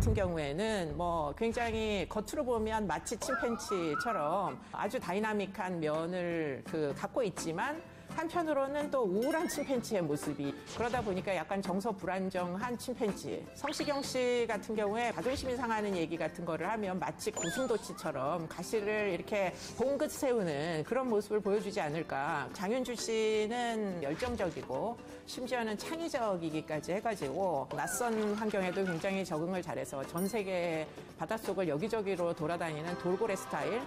같은 경우에는 뭐 굉장히 겉으로 보면 마치 침팬치처럼 아주 다이나믹한 면을 그 갖고 있지만 한편으로는 또 우울한 침팬치의 모습이 그러다 보니까 약간 정서 불안정한 침팬치. 성시경 씨 같은 경우에 자존심이 상하는 얘기 같은 거를 하면 마치 고슴도치처럼 가시를 이렇게 봉긋 세우는 그런 모습을 보여주지 않을까. 장윤주 씨는 열정적이고 심지어는 창의적이기까지 해가지고 낯선 환경에도 굉장히 적응을 잘해서 전 세계 바닷속을 여기저기로 돌아다니는 돌고래 스타일.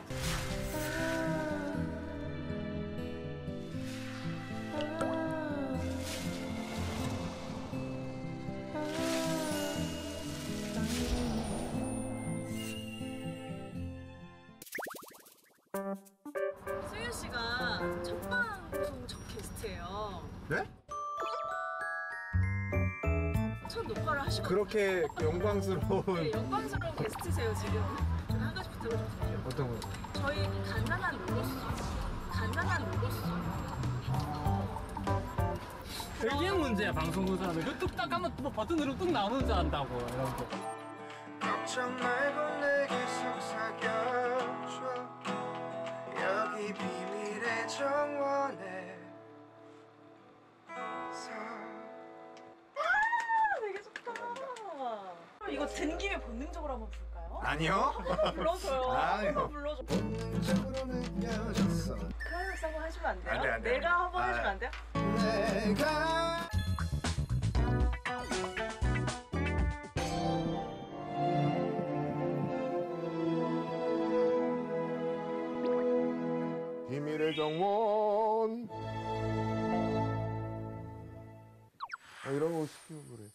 승윤 씨가 첫 방송 첫 게스트예요. 네? 첫 녹화를 하시고 그렇게 영광스러운 네, 영광스러운 게스트세요 지금. 한 가지 부탁을 좀 드려요. 어떤 거? 저희 간단한 로고스, 간단한 로고스. 그게 문제야 방송국사는 그 뚝딱 하면 뭐 버튼 누르면 뚝 나오는 줄 안다고 이런 거 걱정 말고 내게 속 비밀의 정원에 서 되게 좋다. 이거 든 김에 본능적으로 한번 부를까요? 아니요 불러줘요. 아유. 한번 불러줘. 본능적으로 느껴졌어 클라이맥스 한번 해주면 안 돼요? 안 돼, 안 돼, 안 돼. 내가 한번 아. 해주면 안 돼요? 내가 비밀의 정원. 아, 이런 거 시키고 그래